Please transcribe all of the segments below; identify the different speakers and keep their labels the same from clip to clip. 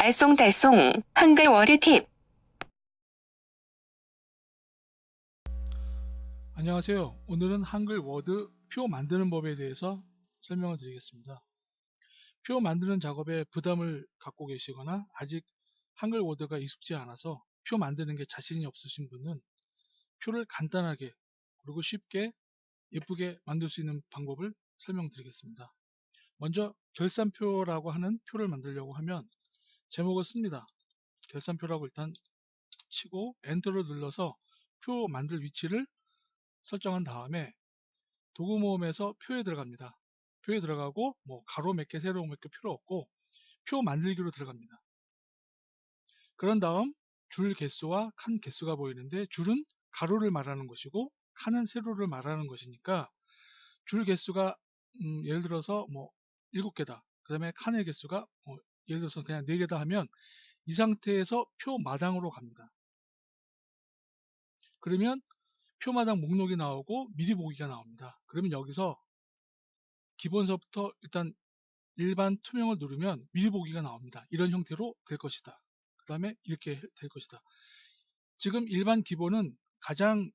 Speaker 1: 알쏭달쏭 한글 월드 팁.
Speaker 2: 안녕하세요. 오늘은 한글 워드 표 만드는 법에 대해서 설명을 드리겠습니다. 표 만드는 작업에 부담을 갖고 계시거나 아직 한글 워드가 익숙지 않아서 표 만드는 게 자신이 없으신 분은 표를 간단하게 그리고 쉽게 예쁘게 만들 수 있는 방법을 설명드리겠습니다. 먼저 결산표라고 하는 표를 만들려고 하면 제목을 씁니다. 결산표라고 일단 치고 엔터를 눌러서 표 만들 위치를 설정한 다음에 도구 모음에서 표에 들어갑니다. 표에 들어가고 뭐 가로 몇 개, 세로 몇 개 필요 없고 표 만들기로 들어갑니다. 그런 다음 줄 개수와 칸 개수가 보이는데 줄은 가로를 말하는 것이고 칸은 세로를 말하는 것이니까 줄 개수가 음, 예를 들어서 뭐 7개다. 그 다음에 칸의 개수가 뭐 예를 들어서 그냥 4개다 하면 이 상태에서 표 마당으로 갑니다. 그러면 표 마당 목록이 나오고 미리 보기가 나옵니다. 그러면 여기서 기본서부터 일단 일반 투명을 누르면 미리 보기가 나옵니다. 이런 형태로 될 것이다. 그 다음에 이렇게 될 것이다. 지금 일반 기본은 가장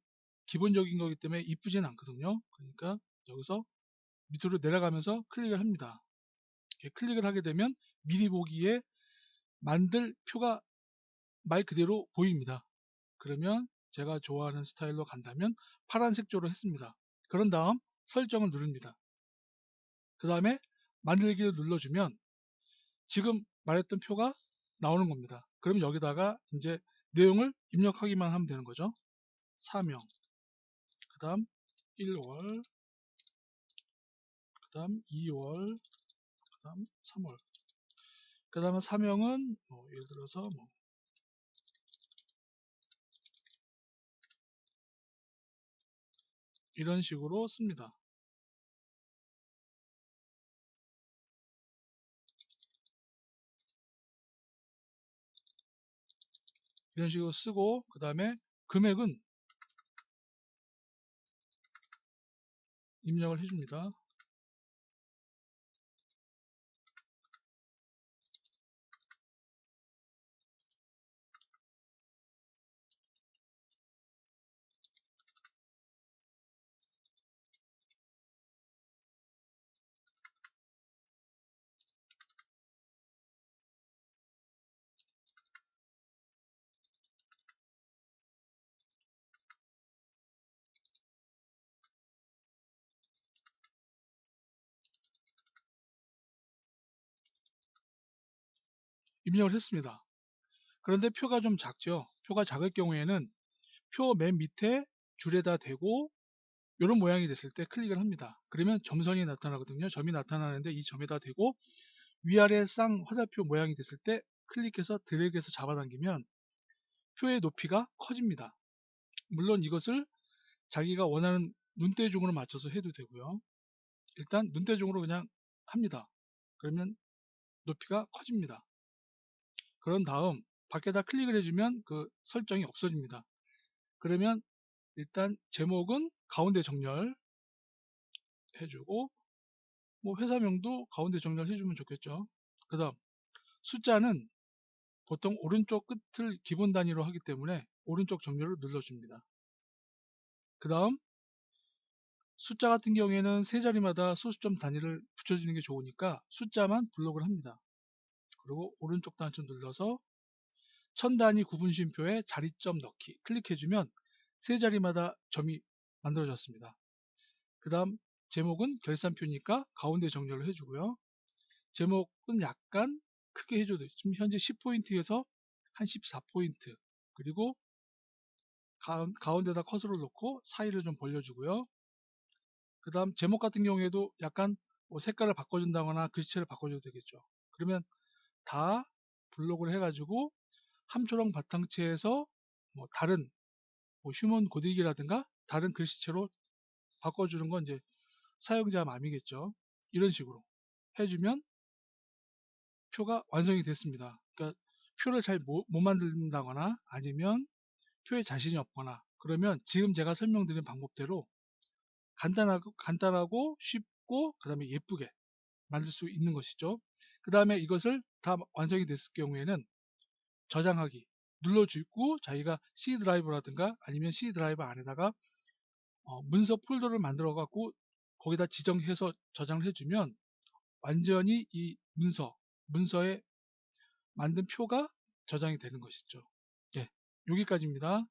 Speaker 2: 기본적인 거기 때문에 이쁘진 않거든요. 그러니까 여기서 밑으로 내려가면서 클릭을 합니다. 클릭을 하게 되면 미리 보기에 만들 표가 말 그대로 보입니다. 그러면 제가 좋아하는 스타일로 간다면 파란색 조로 했습니다. 그런 다음 설정을 누릅니다. 그 다음에 만들기를 눌러주면 지금 말했던 표가 나오는 겁니다. 그럼 여기다가 이제 내용을 입력하기만 하면 되는 거죠. 사명, 그 다음 1월, 그 다음 2월, 그 다음 3월. 그 다음에 사명은 뭐 예를 들어서 뭐 이런 식으로 씁니다. 이런 식으로 쓰고 그 다음에 금액은 입력을 해줍니다. 입력을 했습니다. 그런데 표가 좀 작죠. 표가 작을 경우에는 표 맨 밑에 줄에다 대고 이런 모양이 됐을 때 클릭을 합니다. 그러면 점선이 나타나거든요. 점이 나타나는데 이 점에다 대고 위아래 쌍 화살표 모양이 됐을 때 클릭해서 드래그해서 잡아당기면 표의 높이가 커집니다. 물론 이것을 자기가 원하는 눈대중으로 맞춰서 해도 되고요. 일단 눈대중으로 그냥 합니다. 그러면 높이가 커집니다. 그런 다음 밖에다 클릭을 해주면 그 설정이 없어집니다. 그러면 일단 제목은 가운데 정렬 해주고 뭐 회사명도 가운데 정렬 해주면 좋겠죠. 그 다음 숫자는 보통 오른쪽 끝을 기본 단위로 하기 때문에 오른쪽 정렬을 눌러줍니다. 그 다음 숫자 같은 경우에는 세 자리마다 소수점 단위를 붙여주는 게 좋으니까 숫자만 블록을 합니다. 그리고 오른쪽 단추 눌러서 천 단위 구분 쉼표에 자리점 넣기 클릭해주면 세 자리마다 점이 만들어졌습니다. 그 다음 제목은 결산표니까 가운데 정렬을 해주고요. 제목은 약간 크게 해줘도. 지금 현재 10포인트에서 한 14포인트 그리고 가운데다 커서를 놓고 사이를 좀 벌려주고요. 그 다음 제목 같은 경우에도 약간 뭐 색깔을 바꿔준다거나 글씨체를 바꿔줘도 되겠죠. 그러면 다 블록을 해가지고 함초롱 바탕체에서 뭐 다른 뭐 휴먼 고데기라든가 다른 글씨체로 바꿔주는 건 이제 사용자 마음이겠죠. 이런 식으로 해주면 표가 완성이 됐습니다. 그러니까 표를 잘 못 만든다거나 아니면 표에 자신이 없거나 그러면 지금 제가 설명드린 방법대로 간단하고, 간단하고 쉽고 그 다음에 예쁘게 만들 수 있는 것이죠. 그 다음에 이것을 다 완성이 됐을 경우에는 저장하기 눌러주고 자기가 C 드라이브라든가 아니면 C 드라이브 안에다가 어, 문서 폴더를 만들어 갖고 거기다 지정해서 저장을 해주면 완전히 이 문서 문서에 만든 표가 저장이 되는 것이죠. 네, 여기까지입니다.